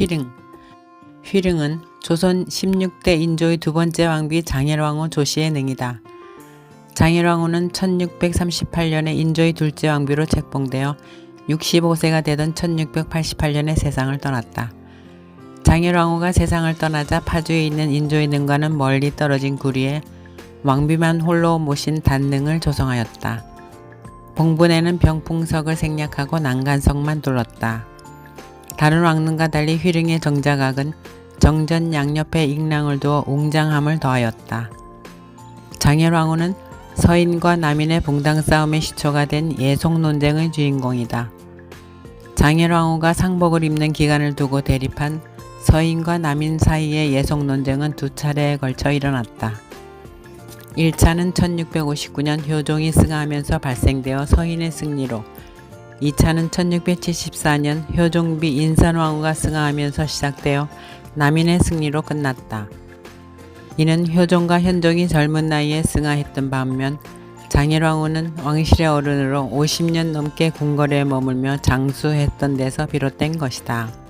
휘릉 휘릉은 조선 16대 인조의 두 번째 왕비 장일왕후 조씨의 능이다. 장일왕후는 1638년에 인조의 둘째 왕비로 책봉되어 65세가 되던 1688년에 세상을 떠났다. 장일왕후가 세상을 떠나자 파주에 있는 인조의 능과는 멀리 떨어진 구리에 왕비만 홀로 모신 단능을 조성하였다. 봉분에는 병풍석을 생략하고 난간석만 둘렀다. 다른 왕릉과 달리 휘릉의 정자각은 정전 양옆에 익랑을 두어 웅장함을 더하였다. 장일왕후는 서인과 남인의 봉당 싸움의 시초가 된 예속 논쟁의 주인공이다. 장일왕후가 상복을 입는 기간을 두고 대립한 서인과 남인 사이의 예속 논쟁은 두 차례에 걸쳐 일어났다. 1차는 1659년 효종이 승하하면서 발생되어 서인의 승리로 2차는 1674년 효종비 인산왕후가 승하하면서 시작되어 남인의 승리로 끝났다. 이는 효종과 현종이 젊은 나이에 승하했던 반면 장일왕후는 왕실의 어른으로 50년 넘게 궁궐에 머물며 장수했던 데서 비롯된 것이다.